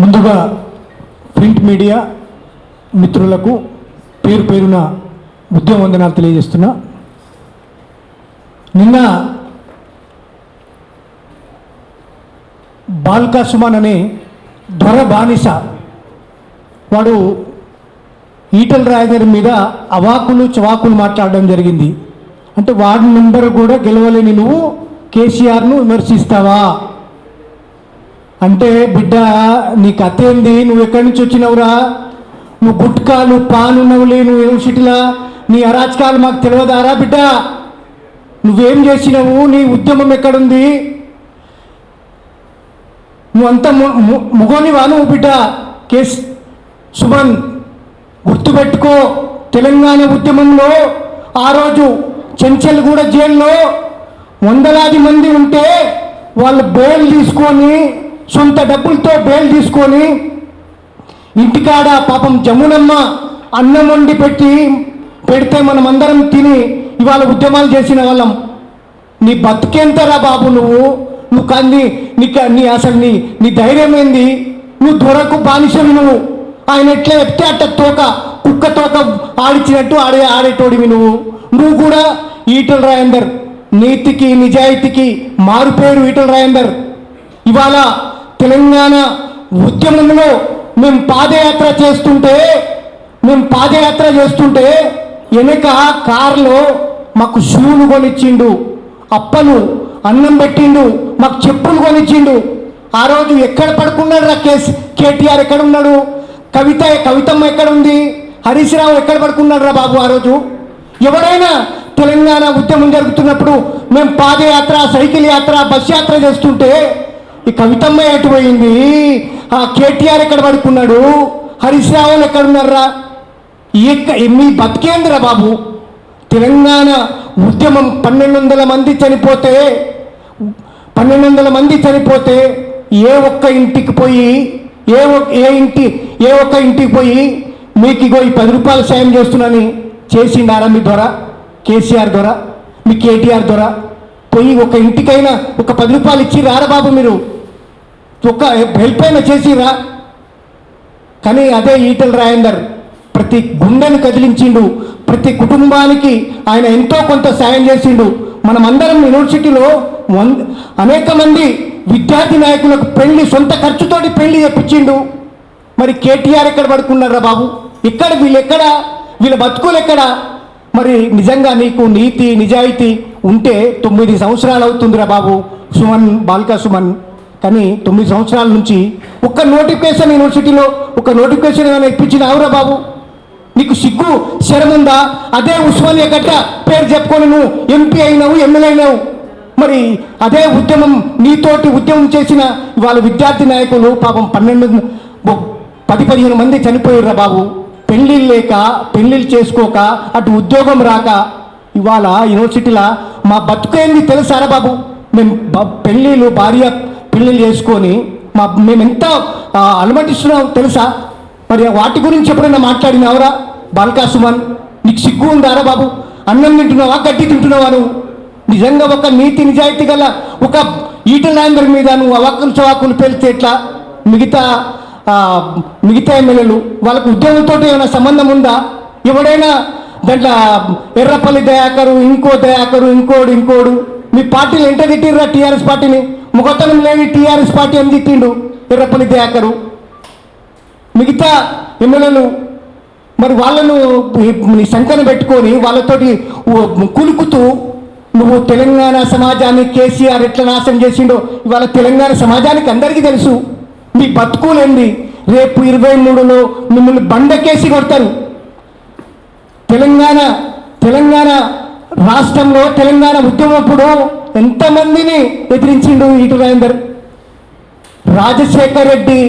ముందుగా print media మిత్రులకు పేరు పేరున ఉద్యమవందనాలు తెలియజేస్తున్నా. నిన్న బాల్కా సుమన్ అనే దొర బానిస వాడు ఈటల రాయదారి మీద అవాకులు చవాకులు మాట్లాడడం జరిగింది. అంటే వార్డు మెంబర్ కూడా గెలవలేని నువ్వు కేసీఆర్ను విమర్శిస్తావా? అంటే బిడ్డ నీ కథ ఏంది? నువ్వు ఎక్కడి నుంచి వచ్చినవురా? నువ్వు గుట్కా నువ్వు పాన్ ఉన్నవులే నువ్వు యూనివర్సిటీలా నీ అరాచకాలు మాకు తెలియదారా బిడ్డ? నువ్వేం చేసినావు? నీ ఉద్యమం ఎక్కడుంది? నువ్వంతా మొగోనివా నువ్వు బిడ్డ? కేస్ సుమన్ గుర్తుపెట్టుకో. తెలంగాణ ఉద్యమంలో ఆ రోజు చెంచల్గూడ జైల్లో వందలాది మంది ఉంటే వాళ్ళు బెయిల్ తీసుకొని సొంత డబ్బులతో బేల్ తీసుకొని ఇంటికాడ పాపం జమునమ్మ అన్నం వండి పెట్టి పెడితే మనం అందరం తిని ఇవాళ ఉద్యమాలు చేసిన వాళ్ళం. నీ బతికేంతరా బాబు నువ్వు? నువ్వు కంది నీ నీ అసలు నీ నీ ధైర్యం ఏంది? నువ్వు దొరకు బానిసవి నువ్వు. ఆయన ఎట్లా చెప్తే అట్ట తోక కుక్క తోక ఆడిచినట్టు ఆడే ఆడేటోడివి నువ్వు. నువ్వు కూడా ఈటల రాయందర్ నీతికి నిజాయితీకి మారుపేరు ఈటల రాయందర్ ఇవాళ తెలంగాణ ఉద్యమంలో మేము పాదయాత్ర చేస్తుంటే మేము పాదయాత్ర చేస్తుంటే వెనక కారులో మాకు షూలు కొనిచ్చిండు అప్పలు అన్నం పెట్టిండు మాకు చెప్పులు కొనిచ్చిండు. ఆ రోజు ఎక్కడ పడుకున్నాడు రా కేస్ కేటీఆర్ ఎక్కడ ఉన్నాడు కవిత కవితమ్మ ఎక్కడ ఉంది హరీష్ రావు ఎక్కడ పడుకున్నాడు రా బాబు ఆ రోజు? ఎవరైనా తెలంగాణ ఉద్యమం జరుగుతున్నప్పుడు మేము పాదయాత్ర సైకిల్ యాత్ర బస్ యాత్ర చేస్తుంటే ఈ కవితమ్మ ఎటు పోయింది? ఆ కేటీఆర్ ఎక్కడ పడుకున్నాడు? హరీష్ రావులు ఎక్కడ ఉన్నారా ఎక్క మీ బతికేందిరా బాబు? తెలంగాణ ఉద్యమం పన్నెండు వందల మంది చనిపోతే పన్నెండు వందల మంది చనిపోతే ఏ ఒక్క ఇంటికి పోయి ఏ ఒక్క ఏ ఇంటి ఏ ఒక్క ఇంటికి పోయి మీకు ఇగో ఈ పది రూపాయలు సాయం చేస్తున్నాని చేసిండారా మీ ద్వారా కేసీఆర్ ద్వారా మీ కేటీఆర్ ద్వారా పోయి ఒక ఇంటికైనా ఒక పది రూపాయలు ఇచ్చి రారా బాబు మీరు? ఒక హెల్ప్ అయినా చేసిరా? కానీ అదే ఈటల రాయందర్ ప్రతి గుండెను కదిలించిండు ప్రతి కుటుంబానికి ఆయన ఎంతో కొంత సాయం చేసిండు. మనమందరం యూనివర్సిటీలో వన్ అనేక మంది విద్యార్థి నాయకులకు పెళ్ళి సొంత ఖర్చుతోటి పెళ్ళి చెప్పించిండు మరి కేటీఆర్ ఎక్కడ పడుకున్నారా బాబు? ఇక్కడ వీళ్ళు ఎక్కడ వీళ్ళ బతుకులు ఎక్కడ మరి నిజంగా నీకు నీతి నిజాయితీ ఉంటే తొమ్మిది సంవత్సరాలు అవుతుందిరా బాబు. సుమన్ బాల్కా సుమన్. కానీ తొమ్మిది సంవత్సరాల నుంచి ఒక్క నోటిఫికేషన్ యూనివర్సిటీలో ఒక నోటిఫికేషన్ ఏమైనా ఇప్పించినావురా బాబు? నీకు సిగ్గు శరం ఉందా? అదే ఉస్మానియా గడ్డ పేరు చెప్పుకొని నువ్వు ఎంపీ అయినావు ఎమ్మెల్యే అయినావు. మరి అదే ఉద్యమం నీతోటి ఉద్యమం చేసిన ఇవాళ విద్యార్థి నాయకులు పాపం పన్నెండు పది పదిహేను మంది చనిపోయారు బాబు. పెళ్ళిళ్ళు లేక పెళ్ళిళ్ళు చేసుకోక అటు ఉద్యోగం రాక ఇవాళ యూనివర్సిటీలో మా బతుకేంది తెలుసారా బాబు? మేము పెళ్ళిళ్ళు భార్య పెళ్ళిళ్ళు చేసుకొని మా మేము ఎంత అనుమతిస్తున్నాం తెలుసా? మరి వాటి గురించి ఎప్పుడైనా మాట్లాడినావురా బాల్కా సుమన్ నీకు సిగ్గు ఉందారా బాబు? అన్నం తింటున్నావా? గడ్డి తింటున్నావా నువ్వు? నిజంగా ఒక నీతి నిజాయితీ గల ఒక ఈటల మీద నువ్వు అవాకులు చవాకులు పేలితే ఎట్లా? మిగతా మిగతా ఎమ్మెల్యేలు వాళ్ళకు ఉద్యోగంతో ఏమైనా సంబంధం ఉందా? ఎవడైనా దాంట్లో ఎర్రపల్లి దయాకరు ఇంకో దయాకరు ఇంకోడు ఇంకోడు. మీ పార్టీలు ఎంట తిట్టిర్రా టీఆర్ఎస్ పార్టీని? ముఖతనం లేని టీఆర్ఎస్ పార్టీ అని తిట్టిండు ఎర్రపల్లి దయాకరు? మిగతా ఎమ్మెల్యేలు మరి వాళ్ళను నీ పెట్టుకొని వాళ్ళతోటి కులుకుతూ నువ్వు తెలంగాణ సమాజాన్ని కేసీఆర్ ఎట్లా నాశనం చేసిండో ఇవాళ తెలంగాణ సమాజానికి అందరికీ తెలుసు. మీ బతుకులేంది? రేపు ఇరవై మూడులో మిమ్మల్ని బండకేసి కొడతారు. తెలంగాణ తెలంగాణ రాష్ట్రంలో తెలంగాణ ఉద్యమప్పుడు ఎంతమందిని ఎదిరించిండు ఈటు రాజేందర్ రాజశేఖర్ రెడ్డి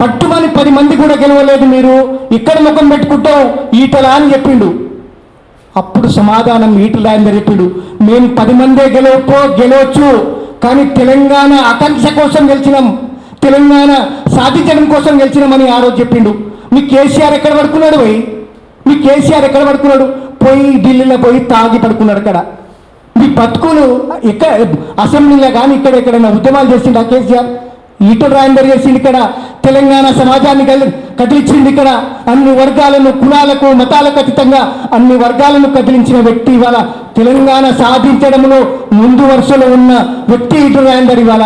పట్టుమని పది మంది కూడా గెలవలేదు మీరు. ఇక్కడ ముఖం పెట్టుకుంటాం ఈటలా అని చెప్పిండు. అప్పుడు సమాధానం ఈటల రాజేందర్ చెప్పిండు. మేము పది మందే గెలవపో గెలవచ్చు కానీ తెలంగాణ ఆకాంక్ష కోసం గెలిచినాం. తెలంగాణ సాధించడం కోసం గెలిచినామని ఆ రోజు చెప్పిండు. మీ కేసీఆర్ ఎక్కడ పడుకున్నాడు పోయి మీ కేసీఆర్ ఎక్కడ పడుకున్నాడు? పోయి ఢిల్లీలో పోయి తాగి పడుకున్నాడు అక్కడ. బతుకులు ఇక్కడ అసెంబ్లీలో కానీ ఇక్కడ ఎక్కడైనా ఉద్యమాలు చేసిండు ఆ కేసీఆర్? ఈటల రాయందర్ చేసిండు ఇక్కడ తెలంగాణ సమాజాన్ని కదిలించింది ఇక్కడ. అన్ని వర్గాలను కులాలకు మతాలకు అతీతంగా అన్ని వర్గాలను కదిలించిన వ్యక్తి ఇవాళ తెలంగాణ సాధించడంలో ముందు వరుసలో ఉన్న వ్యక్తి ఇటు రాయందర్ ఇవాళ.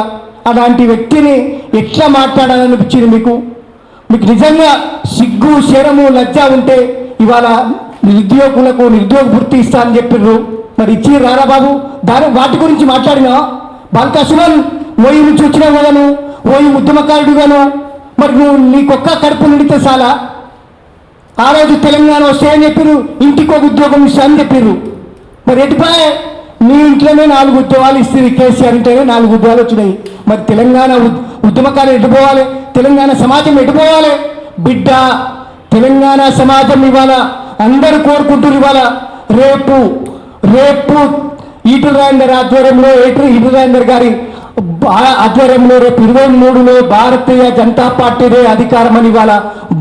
అలాంటి వ్యక్తిని ఎట్లా మాట్లాడాలనిపించింది మీకు? మీకు నిజంగా సిగ్గు శరము లజ్జ ఉంటే ఇవాళ నిరుద్యోగులకు నిరుద్యోగ వృత్తి ఇస్తా అని చెప్పిర్రు. మరి ఇచ్చి రారా బాబు? దాని వాటి గురించి మాట్లాడినా? బాల్కా ఓయి నుంచి వచ్చినావు కదా నువ్వు ఓయి ఉద్యమకారుడుగాను మరి నువ్వు నీకొక్క కడుపు నిడితే చాలా? ఆ రోజు తెలంగాణ వస్తాయని చెప్పారు ఇంటికి ఒక ఉద్యోగం ఇస్తా అని చెప్పారు మరి ఎటుపాయే నీ ఇంట్లోనే నాలుగు ఉద్యోగాలు ఇస్తుంది కేసీఆర్ ఇంట్లోనే నాలుగు ఉద్యోగాలు వచ్చినాయి. మరి తెలంగాణ ఉద్యమకారులు ఎటుపోవాలి తెలంగాణ సమాజం ఎటుపోవాలి బిడ్డ తెలంగాణ సమాజం ఇవాళ అందరూ కోరుకుంటున్నారు ఇవాళ రేపు రేపు ఈటల రాజేందర్ ఆధ్వర్యంలో ఏటు ఈటల రాజేందర్ గారి ఆధ్వర్యంలో రేపు ఇరవై మూడులో భారతీయ జనతా పార్టీదే అధికారం అని ఇవాళ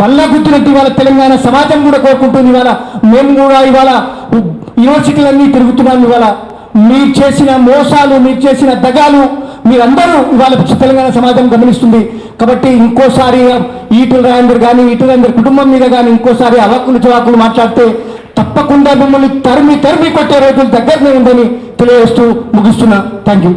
బల్ల గుర్తున్నట్టు ఇవాళ తెలంగాణ సమాజం కూడా కోరుకుంటుంది. ఇవాళ మేము కూడా ఇవాళ యూనివర్సిటీలన్నీ తిరుగుతున్నాం. ఇవాళ మీరు చేసిన మోసాలు మీరు చేసిన దగాలు మీరందరూ ఇవాళ తెలంగాణ సమాజం గమనిస్తుంది. కాబట్టి ఇంకోసారి ఈటల రాజేందర్ కానీ ఈటల రాజేందర్ కుటుంబం మీద కానీ ఇంకోసారి అవక్కులు చవాకులు మాట్లాడితే తప్పకుండా మిమ్మల్ని తరిమి తరిమి కొట్టే రోజులు దగ్గరనే ఉందని తెలియజేస్తూ ముగిస్తున్నా. Thank you